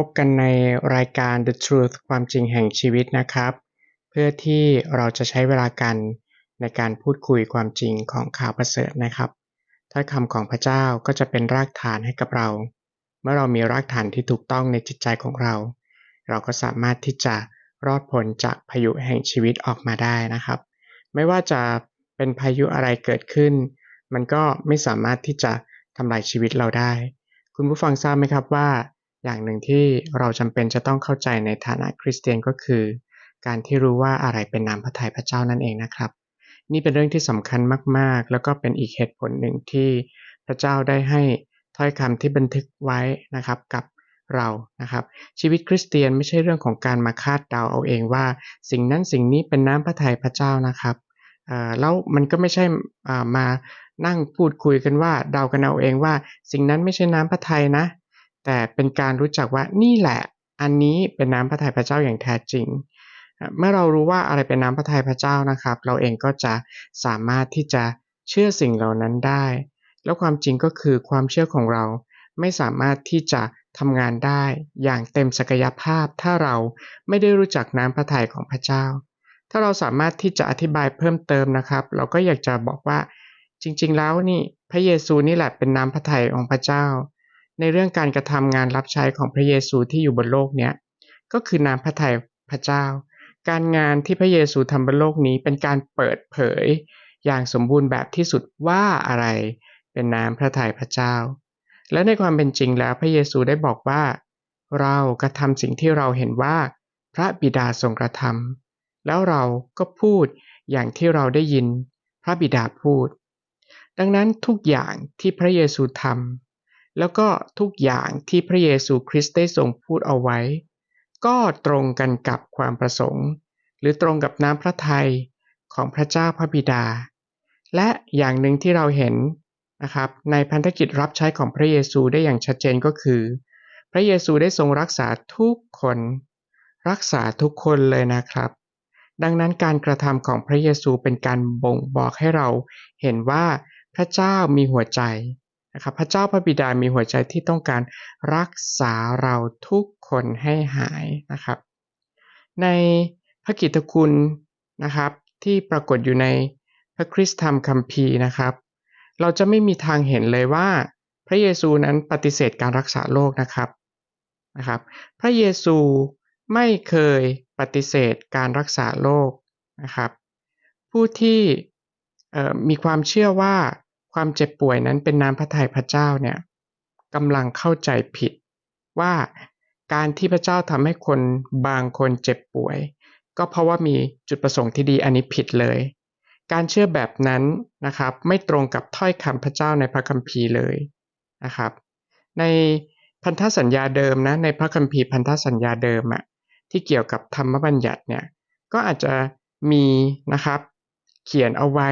พบกันในรายการ The Truth ความจริงแห่งชีวิตนะครับ เพื่อที่เราจะใช้เวลากันในการพูดคุยความจริงของข่าวประเสริฐนะครับถ้อยคำของพระเจ้าก็จะเป็นรากฐานให้กับเรา เมื่อเรามีรากฐานที่ถูกต้องในจิตใจของเรา เราก็สามารถที่จะรอดพ้นจากพายุแห่งชีวิตออกมาได้นะครับ ไม่ว่าจะเป็นพายุอะไรเกิดขึ้น มันก็ไม่สามารถที่จะทำลายชีวิตเราได้ คุณผู้ฟังทราบไหมครับว่า อย่างหนึ่งที่เราจำเป็นจะต้องเข้าใจในฐานะคริสเตียนก็คือ การที่รู้ว่าอะไรเป็นนามพระทัยพระเจ้านั่นเองนะครับ นี่เป็นเรื่องที่สำคัญมากๆ แล้วก็เป็นอีกเหตุผลหนึ่งที่พระเจ้าได้ให้ถ้อยคำที่บันทึกไว้นะครับกับเรานะครับ ชีวิตคริสเตียนไม่ใช่เรื่องของการมาคาดเดาเอาเองว่า สิ่งนั้นสิ่งนี้เป็นน้ำพระทัยพระเจ้านะครับแล้วมันก็ไม่ใช่มานั่งพูดคุยกันว่าเดากันเอาเองว่า สิ่งนั้นไม่ใช่น้ำพระทัยนะ แต่เป็นการรู้จักว่านี่แหละ อันนี้เป็นน้ำพระทัยพระเจ้าอย่างแท้จริง เมื่อเรารู้ว่าอะไรเป็นน้ำพระทัยพระเจ้านะครับ เราเองก็จะสามารถที่จะเชื่อสิ่งเหล่านั้นได้ แล้วความจริงก็คือความเชื่อของเราไม่สามารถที่จะทำงานได้อย่างเต็มศักยภาพ ถ้าเราไม่ได้รู้จักน้ำพระทัยของพระเจ้า ถ้าเราสามารถที่จะอธิบายเพิ่มเติมนะครับ เราก็อยากจะบอกว่าจริง ๆ แล้วนี่พระเยซูนี่แหละเป็นน้ำพระทัยของพระเจ้า ในเรื่องการกระทำงานรับใช้ของพระเยซูที่อยู่บนโลกเนี้ยก็คือน้ำพระทัยพระเจ้า การงานที่พระเยซูทำบนโลกนี้เป็นการเปิดเผย อย่างสมบูรณ์แบบที่สุดว่าอะไรเป็นน้ำพระทัยพระเจ้า และในความเป็นจริงแล้วพระเยซูได้บอกว่า เรากระทำสิ่งที่เราเห็นว่าพระบิดาทรงกระทำแล้วเราก็พูดอย่างที่เราได้ยินพระบิดาพูด ดังนั้นทุกอย่างที่พระเยซูทำ แล้วก็ทุกอย่างที่พระเยซูคริสต์ได้ทรงพูดเอาไว้ ก็ตรงกันกับความประสงค์ หรือตรงกับน้ำพระทัยของพระเจ้าพระบิดา และอย่างหนึ่งที่เราเห็นนะครับในพันธกิจรับใช้ของพระเยซูได้อย่างชัดเจนก็คือ พระเยซูได้ทรงรักษาทุกคน รักษาทุกคนเลยนะครับ ดังนั้นการกระทำของพระเยซูเป็นการบ่งบอกให้เราเห็นว่าพระเจ้ามีหัวใจ นะครับพระเจ้าพระบิดามีหัวใจที่ต้องการรักษาเราทุกคนให้หายนะครับ ในพระกิตตคุณนะครับที่ปรากฏอยู่ในพระคริสตธรรมคัมภีร์นะครับ เราจะไม่มีทางเห็นเลยว่าพระเยซูนั้นปฏิเสธการรักษาโรคนะครับนะครับ พระเยซูไม่เคยปฏิเสธการรักษาโรคนะครับ ผู้ที่มีความเชื่อว่า ความเจ็บป่วยนั้นเป็นน้ำพระทัยพระเจ้าเนี่ยกำลังเข้าใจผิด ว่าการที่พระเจ้าทำให้คนบางคนเจ็บป่วย ก็เพราะว่ามีจุดประสงค์ที่ดีอันนี้ผิดเลย การเชื่อแบบนั้นนะครับไม่ตรงกับถ้อยคำพระเจ้าในพระคัมภีร์เลยนะครับ ในพันธสัญญาเดิมนะในพระคัมภีร์พันธสัญญาเดิมอะที่เกี่ยวกับธรรมบัญญัติเนี่ยก็อาจจะมีนะครับ เขียนเอาไว้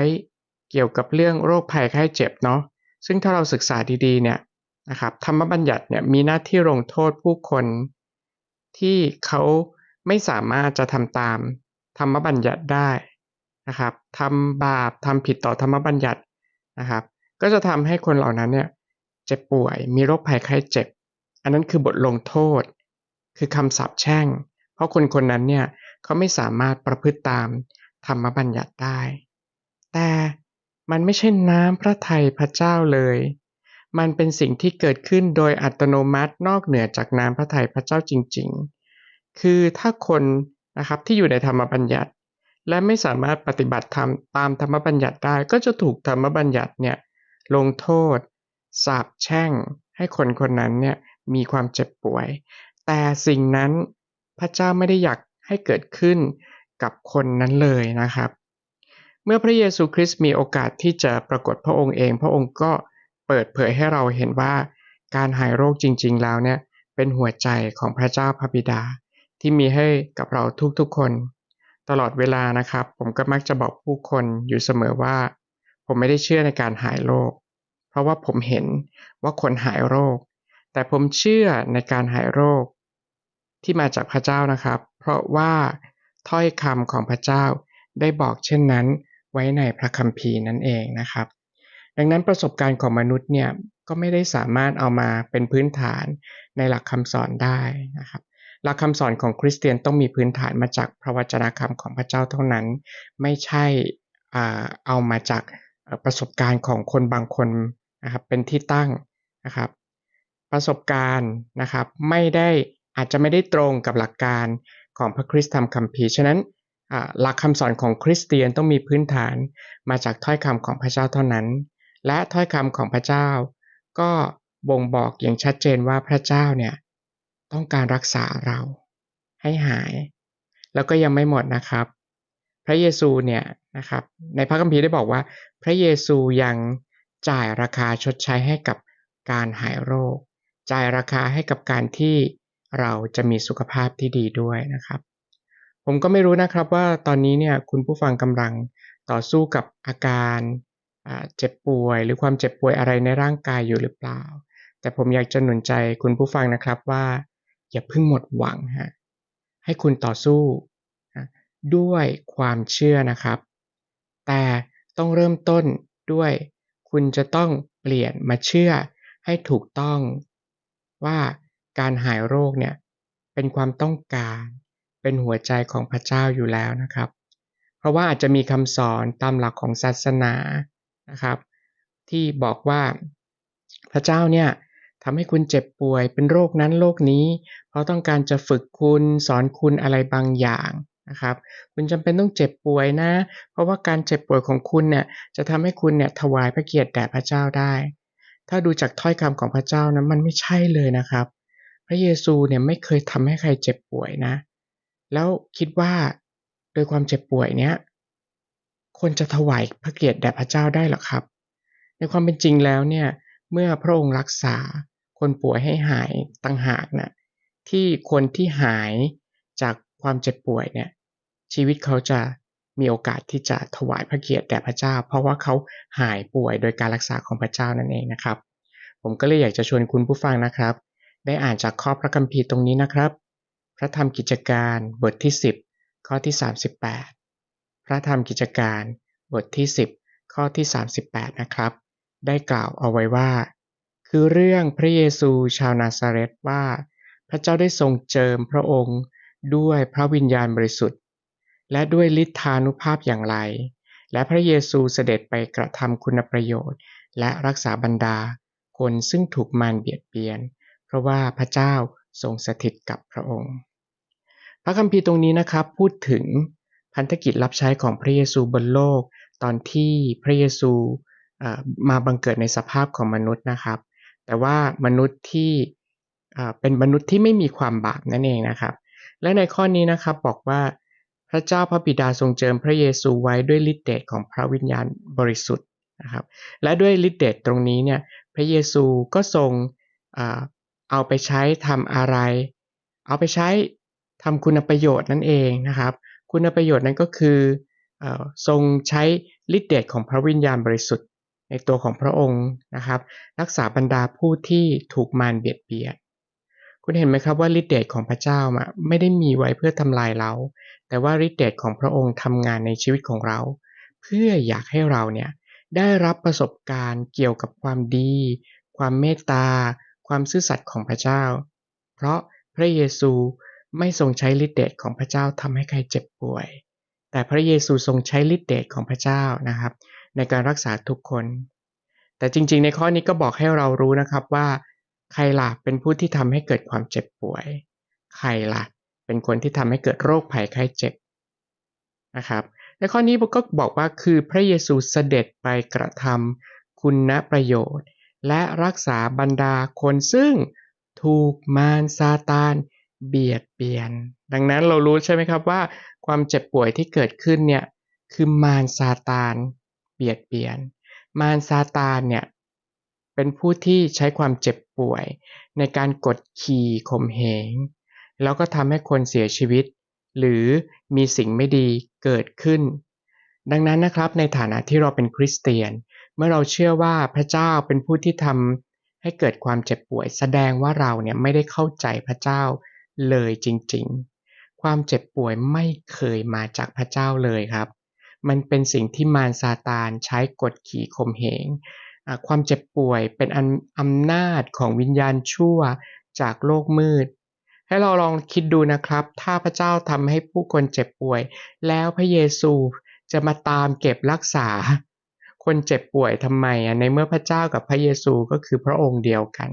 เกี่ยวกับเรื่องโรคภัยไข้เจ็บเนาะซึ่งถ้าเราศึกษาดีๆเนี่ยนะครับธรรมบัญญัติเนี่ยมีหน้าที่ลงโทษผู้คน ที่เขาไม่สามารถจะทำตามธรรมบัญญัติได้นะครับทำบาปทำผิดต่อธรรมบัญญัตินะครับ ก็จะทำให้คนเหล่านั้นเนี่ยเจ็บป่วยมีโรคภัยไข้เจ็บ อันนั้นคือบทลงโทษ คือคำสาปแช่ง เพราะคนคนนั้นเนี่ยเขาไม่สามารถประพฤติตามธรรมบัญญัติได้ แต่ มันไม่ใช่น้ำพระทัยพระเจ้าเลย มันเป็นสิ่งที่เกิดขึ้นโดยอัตโนมัตินอกเหนือจากน้ำพระทัยพระเจ้าจริง ๆ คือถ้าคนนะครับที่อยู่ในธรรมบัญญัติ และไม่สามารถปฏิบัติธรรมตามธรรมบัญญัติได้ ก็จะถูกธรรมบัญญัติเนี่ยลงโทษ สาปแช่ง ให้คนคนนั้นเนี่ยมีความเจ็บป่วย แต่สิ่งนั้นพระเจ้าไม่ได้อยากให้เกิดขึ้นกับคนนั้นเลยนะครับ เมื่อพระเยซูคริสต์มีโอกาสที่จะปรากฏพระองค์เอง พระองค์ก็เปิดเผยให้เราเห็นว่าการหายโรคจริง ๆ แล้วเนี่ยเป็นหัวใจของพระเจ้าพระบิดา ที่มีให้กับเราทุกๆคน ตลอดเวลานะครับ ผมก็มักจะบอกผู้คนอยู่เสมอว่า ผมไม่ได้เชื่อในการหายโรคเพราะว่าผมเห็นว่าคนหายโรค แต่ผมเชื่อในการหายโรค ที่มาจากพระเจ้านะครับ เพราะว่าถ้อยคำของพระเจ้าได้บอกเช่นนั้น ไว้ในพระคัมภีร์นั่นเองนะครับ ดังนั้นประสบการณ์ของมนุษย์เนี่ยก็ไม่ได้สามารถเอามาเป็นพื้นฐานในหลักคำสอนได้นะครับหลักคำสอนของคริสเตียนต้องมีพื้นฐานมาจากพระวจนะคำของพระเจ้าเท่านั้น ไม่ใช่เอามาจากประสบการณ์ของคนบางคนนะครับเป็นที่ตั้งนะครับ ประสบการณ์นะครับไม่ได้อาจจะไม่ได้ตรงกับหลักการของพระคริสต์ธรรมคัมภีร์ฉะนั้น หลักคำสอนของคริสเตียนต้องมีพื้นฐานมาจากถ้อยคำของพระเจ้าเท่านั้น และถ้อยคำของพระเจ้า ก็บ่งบอกอย่างชัดเจนว่าพระเจ้าเนี่ยต้องการรักษาเราให้หาย แล้วก็ยังไม่หมดนะครับ พระเยซูเนี่ยนะครับในพระคัมภีร์ได้บอกว่า พระเยซูยังจ่ายราคาชดใช้ให้กับการหายโรค จ่ายราคาให้กับการที่เราจะมีสุขภาพที่ดีด้วยนะครับ ผมก็ไม่รู้นะครับว่าตอนนี้เนี่ยคุณผู้ฟังกำลังต่อสู้กับอาการเจ็บป่วย หรือความเจ็บป่วยอะไรในร่างกายอยู่หรือเปล่า แต่ผมอยากจะหนุนใจคุณผู้ฟังนะครับว่า อย่าเพิ่งหมดหวังฮะให้คุณต่อสู้ด้วยความเชื่อนะครับ แต่ต้องเริ่มต้นด้วย คุณจะต้องเปลี่ยนมาเชื่อให้ถูกต้องว่าการหายโรคเนี่ยเป็นความต้องการ เป็นหัวใจของพระเจ้าอยู่แล้วนะครับ เพราะว่าอาจจะมีคำสอนตามหลักของศาสนานะครับ ที่บอกว่าพระเจ้าเนี่ยทำให้คุณเจ็บป่วยเป็นโรคนั้นโรคนี้ เพราะต้องการจะฝึกคุณสอนคุณอะไรบางอย่างนะครับ คุณจำเป็นต้องเจ็บป่วยนะ เพราะว่าการเจ็บป่วยของคุณเนี่ยจะทำให้คุณเนี่ยถวายพระเกียรติแด่พระเจ้าได้ ถ้าดูจากถ้อยคำของพระเจ้านะมันไม่ใช่เลยนะครับ พระเยซูเนี่ยไม่เคยทำให้ใครเจ็บป่วยนะ แล้วคิดว่าโดยความเจ็บป่วยเนี้ยคนจะถวายพระเกียรติแด่พระเจ้าได้หรอครับ ในความเป็นจริงแล้วเนี่ยเมื่อพระองค์รักษาคนป่วยให้หายตั้งหากนะที่คนที่หายจากความเจ็บป่วยเนี่ยชีวิตเขาจะมีโอกาสที่จะถวายพระเกียรติแด่พระเจ้า เพราะว่าเขาหายป่วยโดยการรักษาของพระเจ้านั่นเองนะครับ ผมก็เลยอยากจะชวนคุณผู้ฟังนะครับ ได้อ่านจากข้อพระคัมภีร์ตรงนี้นะครับ พระธรรมกิจการบทที่ 10 ข้อที่ 38 พระธรรมกิจการบทที่ 10 ข้อที่ 38 นะครับ ได้กล่าวเอาไว้ว่า คือเรื่องพระเยซูชาวนาซาเรตว่า พระเจ้าได้ทรงเจิมพระองค์ด้วยพระวิญญาณบริสุทธิ์ และด้วยฤทธานุภาพอย่างไร และพระเยซูเสด็จไปกระทำคุณประโยชน์ และรักษาบรรดา คนซึ่งถูกมารเบียดเบียน เพราะว่าพระเจ้าทรงสถิตกับพระองค์ พระคัมภีร์ตรงนี้นะครับพูดถึงพันธกิจรับใช้ของพระเยซูบนโลก ตอนที่พระเยซูมาบังเกิดในสภาพของมนุษย์นะครับ แต่ว่ามนุษย์ที่เป็นมนุษย์ที่ไม่มีความบาปนั่นเองนะครับ และในข้อนี้นะครับบอกว่าพระเจ้าพระบิดาทรงเจิมพระเยซูไว้ด้วยฤทธิ์เดชของพระวิญญาณบริสุทธิ์นะครับ และด้วยฤทธิ์เดชตรงนี้เนี่ยพระเยซูก็ทรงเอาไปใช้ทำอะไร เอาไปใช้ ทำคุณประโยชน์นั่นเองนะครับ คุณประโยชน์นั้นก็คือทรงใช้ฤทธิ์เดชของพระวิญญาณบริสุทธิ์ ในตัวของพระองค์นะครับ รักษาบรรดาผู้ที่ถูกมารเบียดเบียนคุณเห็นไหมครับว่าฤทธิ์เดชของพระเจ้าไม่ได้มีไว้เพื่อทำลายเรา แต่ว่าฤทธิ์เดชของพระองค์ทำงานในชีวิตของเรา เพื่ออยากให้เราเนี่ยได้รับประสบการณ์เกี่ยวกับความดี ความเมตตา ความซื่อสัตย์ของพระเจ้า เพราะพระเยซู ไม่ทรงใช้ฤทธิเดชของพระเจ้าทำให้ใครเจ็บป่วย แต่พระเยซูทรงใช้ฤทธิเดชของพระเจ้านะครับ ในการรักษาทุกคน แต่จริงๆ ในข้อนี้ก็บอกให้เรารู้นะครับว่า ใครล่ะเป็นผู้ที่ทำให้เกิดความเจ็บป่วย ใครล่ะเป็นคนที่ทำให้เกิดโรคภัยไข้เจ็บนะครับในข้อนี้ก็บอกว่าคือพระเยซูเสด็จไปกระทำคุณประโยชน์ และรักษาบรรดาคนซึ่งถูกมารซาตาน เบียดเบียน ดังนั้นเรารู้ใช่ไหมครับว่า ความเจ็บป่วยที่เกิดขึ้นเนี่ยคือมารซาตาน เบียดเบียน มารซาตานเนี่ยเป็นผู้ที่ใช้ความเจ็บป่วย ในการกดขี่ข่มเหง แล้วก็ทำให้คนเสียชีวิต หรือมีสิ่งไม่ดีเกิดขึ้น ดังนั้นนะครับในฐานะที่เราเป็นคริสเตียน เมื่อเราเชื่อว่าพระเจ้าเป็นผู้ที่ทำให้เกิดความเจ็บป่วย แสดงว่าเราเนี่ยไม่ได้เข้าใจพระเจ้า เลยจริงๆ ความเจ็บป่วยไม่เคยมาจากพระเจ้าเลยครับ มันเป็นสิ่งที่มารซาตานใช้กดขี่ข่มเหง ความเจ็บป่วยเป็นอันอำนาจของวิญญาณชั่วจากโลกมืด ให้เราลองคิดดูนะครับ ถ้าพระเจ้าทำให้ผู้คนเจ็บป่วย แล้วพระเยซูจะมาตามเก็บรักษา คนเจ็บป่วยทำไมอะในเมื่อพระเจ้ากับพระเยซูก็คือพระองค์เดียวกัน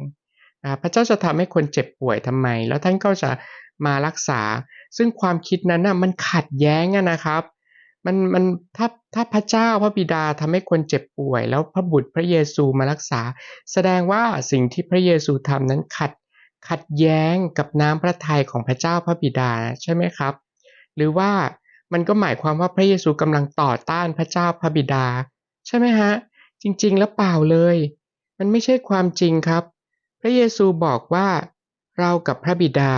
พระเจ้าจะทำให้คนเจ็บป่วยทำไม แล้วท่านก็จะมารักษา ซึ่งความคิดนั้นน่ะมันขัดแย้งนะครับ มันมันถ้าถ้าพระเจ้าพระบิดาทำให้คนเจ็บป่วย แล้วพระบุตรพระเยซูมารักษา แสดงว่าสิ่งที่พระเยซูทำนั้นขัดขัดแย้งกับน้ำพระทัยของพระเจ้าพระบิดาใช่ไหมครับ หรือว่ามันก็หมายความว่าพระเยซูกำลังต่อต้านพระเจ้าพระบิดา ใช่ไหมฮะ จริง ๆ แล้วเปล่าเลย มันไม่ใช่ความจริงครับ ระเยซูบอกว่า เรากับพระบิดา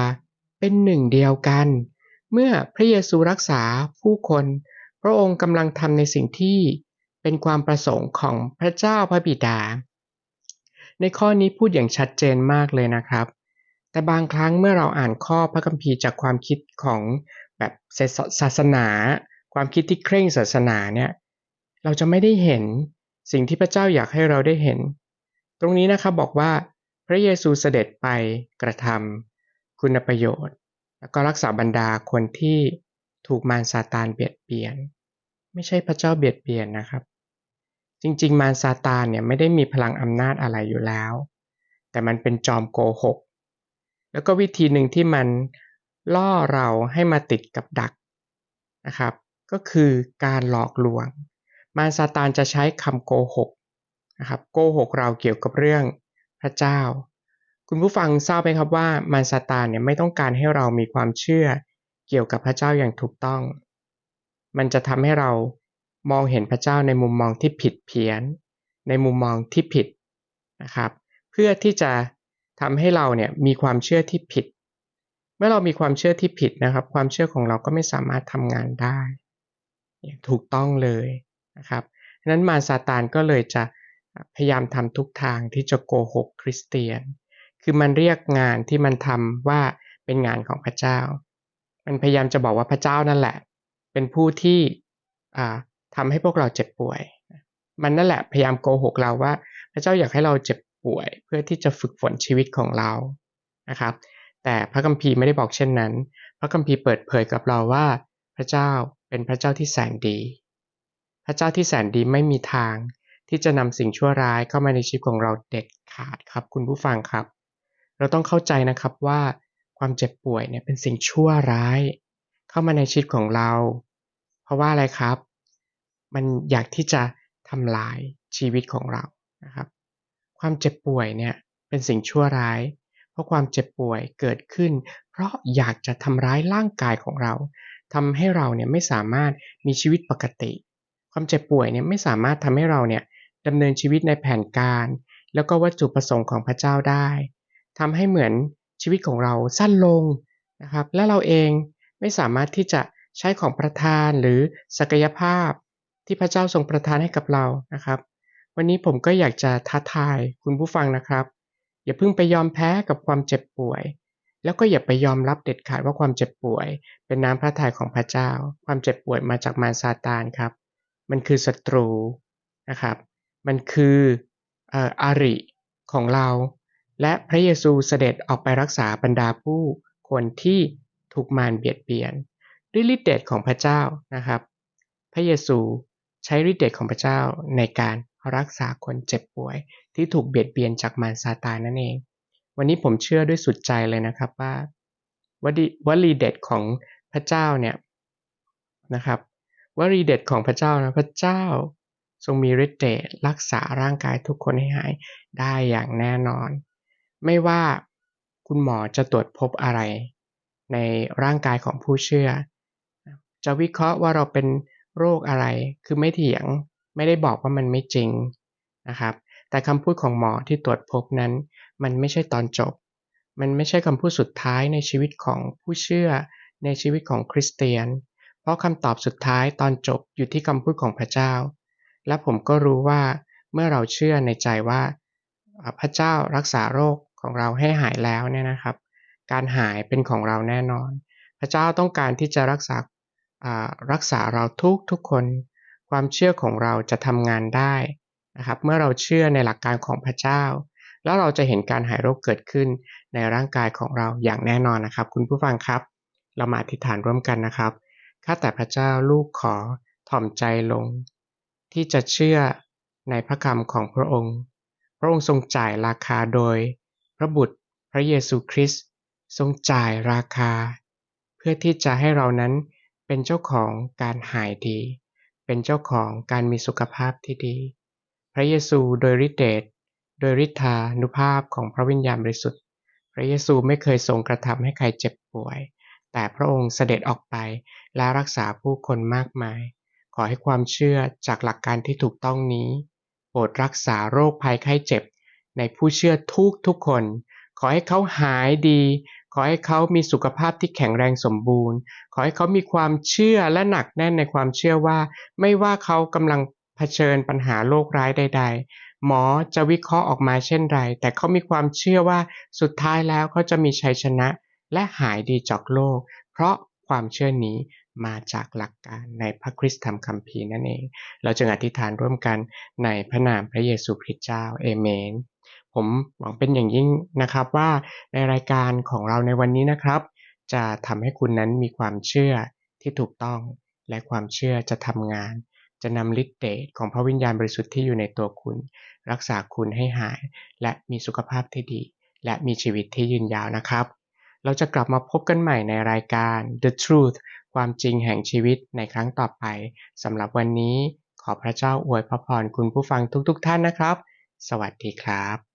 เป็นหนึ่งเดียวกัน เมื่อพระเยซูรักษาผู้คน พระองค์กำลังทำในสิ่งที่เป็นความประสงค์ของพระเจ้าพระบิดา ในข้อนี้พูดอย่างชัดเจนมากเลยนะครับ แต่บางครั้งเมื่อเราอ่านข้อพระคัมภีร์จากความคิดของแบบศาสนา ความคิดที่เคร่งศาสนาเนี่ยเราจะไม่ได้เห็นสิ่งที่พระเจ้าอยากให้เราได้เห็น ตรงนี้นะครับบอกว่า พระเยซูเสด็จไปกระทำคุณประโยชน์ แล้วก็รักษาบรรดาคนที่ถูกมารซาตานเบียดเบียน ไม่ใช่พระเจ้าเบียดเบียนนะครับ จริงๆ มารซาตานเนี่ยไม่ได้มีพลังอำนาจอะไรอยู่แล้ว แต่มันเป็นจอมโกหก แล้วก็วิธีหนึ่งที่มันล่อเราให้มาติดกับดักนะครับ ก็คือการหลอกลวง มารซาตานจะใช้คำโกหกนะครับโกหกเราเกี่ยวกับเรื่อง พระเจ้า คุณผู้ฟังทราบไหมครับว่ามารซาตานเนี่ยไม่ต้องการให้เรามีความเชื่อเกี่ยวกับพระเจ้าอย่างถูกต้อง มันจะทำให้เรามองเห็นพระเจ้าในมุมมองที่ผิดเพี้ยน ในมุมมองที่ผิดนะครับ เพื่อที่จะทำให้เราเนี่ยมีความเชื่อที่ผิด เมื่อเรามีความเชื่อที่ผิดนะครับ ความเชื่อของเราก็ไม่สามารถทำงานได้ ถูกต้องเลยนะครับนั้นมารซาตานก็เลยจะ พยายามทำทุกทางที่จะโกหกคริสเตียน คือมันเรียกงานที่มันทำว่าเป็นงานของพระเจ้า มันพยายามจะบอกว่าพระเจ้านั่นแหละ เป็นผู้ที่ทำให้พวกเราเจ็บป่วย มันนั่นแหละพยายามโกหกเราว่า พระเจ้าอยากให้เราเจ็บป่วย เพื่อที่จะฝึกฝนชีวิตของเรานะครับ แต่พระคัมภีร์ไม่ได้บอกเช่นนั้น พระคัมภีร์เปิดเผยกับเราว่า พระเจ้าเป็นพระเจ้าที่แสนดี พระเจ้าที่แสนดีไม่มีทาง ที่จะนำสิ่งชั่วร้ายเข้ามาในชีวิตของเราเด็ดขาดครับ คุณผู้ฟังครับ เราต้องเข้าใจนะครับว่าความเจ็บป่วยเนี่ยเป็นสิ่งชั่วร้าย เข้ามาในชีวิตของเรา เพราะว่าอะไรครับ มันอยากที่จะทำลายชีวิตของเรานะครับ ความเจ็บป่วยเนี่ยเป็นสิ่งชั่วร้าย เพราะความเจ็บป่วยเกิดขึ้น เพราะอยากจะทำร้ายร่างกายของเราทำให้เราเนี่ยไม่สามารถมีชีวิตปกติ ความเจ็บป่วยเนี่ยไม่สามารถทำให้เราเนี่ย ดำเนินชีวิตในแผนการ แล้วก็วัตถุประสงค์ของพระเจ้าได้ทำให้เหมือนชีวิตของเราสั้นลงนะครับ และเราเองไม่สามารถที่จะใช้ของประทานหรือศักยภาพที่พระเจ้าทรงประทานให้กับเรานะครับ วันนี้ผมก็อยากจะท้าทายคุณผู้ฟังนะครับ อย่าเพิ่งไปยอมแพ้กับความเจ็บป่วย แล้วก็อย่าไปยอมรับเด็ดขาดว่าความเจ็บป่วย เป็นน้ำพระทัยของพระเจ้า ความเจ็บป่วยมาจากมารซาตานครับ มันคือศัตรูนะครับ มันคืออาริของเรา และพระเยซูเสด็จออกไปรักษาบรรดาผู้คนที่ถูกมารเบียดเบียนด้วยฤทธิเดชของพระเจ้านะครับ พระเยซูใช้ฤทธิเดชของพระเจ้าในการรักษาคนเจ็บป่วย ที่ถูกเบียดเบียนจากมารซาตานนั่นเอง วันนี้ผมเชื่อด้วยสุดใจเลยนะครับว่าวลีเด็ดของพระเจ้าเนี่ยนะครับวลีเด็ดของพระเจ้านะพระเจ้า ทรงมีฤทธิ์เดชรักษาร่างกายทุกคนให้หายได้อย่างแน่นอน ไม่ว่าคุณหมอจะตรวจพบอะไร ในร่างกายของผู้เชื่อ จะวิเคราะห์ว่าเราเป็นโรคอะไร คือไม่เถียง ไม่ได้บอกว่ามันไม่จริงนะครับ แต่คำพูดของหมอที่ตรวจพบนั้น มันไม่ใช่ตอนจบ มันไม่ใช่คำพูดสุดท้ายในชีวิตของผู้เชื่อ ในชีวิตของคริสเตียน เพราะคำตอบสุดท้ายตอนจบอยู่ที่คำพูดของพระเจ้า และผมก็รู้ว่าเมื่อเราเชื่อในใจว่าพระเจ้ารักษาโรคของเราให้หายแล้วเนี่ยนะครับ การหายเป็นของเราแน่นอน พระเจ้าต้องการที่จะรักษารักษาเราทุกทุกคน ความเชื่อของเราจะทำงานได้นะครับเมื่อเราเชื่อในหลักการของพระเจ้า แล้วเราจะเห็นการหายโรคเกิดขึ้นในร่างกายของเราอย่างแน่นอนนะครับ คุณผู้ฟังครับ เรามาอธิษฐานร่วมกันนะครับข้าแต่พระเจ้าลูกขอถ่อมใจลง ที่จะเชื่อในพระคำของพระองค์ พระองค์ทรงจ่ายราคาโดย พระบุตรพระเยซูคริสต์ทรงจ่ายราคา เพื่อที่จะให้เรานั้นเป็นเจ้าของการหายดี เป็นเจ้าของการมีสุขภาพที่ดี พระเยซูโดยฤทธิเดชโดยฤทธานุภาพของพระวิญญาณบริสุทธิ์ พระเยซูไม่เคยทรงกระทำให้ใครเจ็บป่วย แต่พระองค์เสด็จออกไปและรักษาผู้คนมากมาย ขอให้ความเชื่อจากหลักการที่ถูกต้องนี้ โปรดรักษาโรคภัยไข้เจ็บ ในผู้เชื่อทุกทุกคน ขอให้เขาหายดี ขอให้เขามีสุขภาพที่แข็งแรงสมบูรณ์ ขอให้เขามีความเชื่อและหนักแน่นในความเชื่อว่า ไม่ว่าเขากำลังเผชิญปัญหาโรคร้ายใด ๆ หมอจะวิเคราะห์ออกมาเช่นไร แต่เขามีความเชื่อว่าสุดท้ายแล้วเขาจะมีชัยชนะและหายดีจากโรคเพราะความเชื่อนี้ มาจากหลักการในพระคริสตธรรมคัมภีร์นั่นเอง เราจึงอธิษฐานร่วมกันในพระนามพระเยซูคริสต์เจ้าเอเมน ผมหวังเป็นอย่างยิ่งนะครับว่าในรายการของเราในวันนี้นะครับ จะทำให้คุณนั้นมีความเชื่อที่ถูกต้อง และความเชื่อจะทำงาน จะนำฤทธิ์เดชของพระวิญญาณบริสุทธิ์ที่อยู่ในตัวคุณ รักษาคุณให้หาย และมีสุขภาพที่ดี และมีชีวิตที่ยืนยาวนะครับ เราจะกลับมาพบกันใหม่ในรายการ The Truth ความจริงแห่งชีวิตในครั้งต่อไปสำหรับวันนี้ ขอพระเจ้าอวยพระพรคุณผู้ฟังทุกๆทท่านนะครับ สวัสดีครับ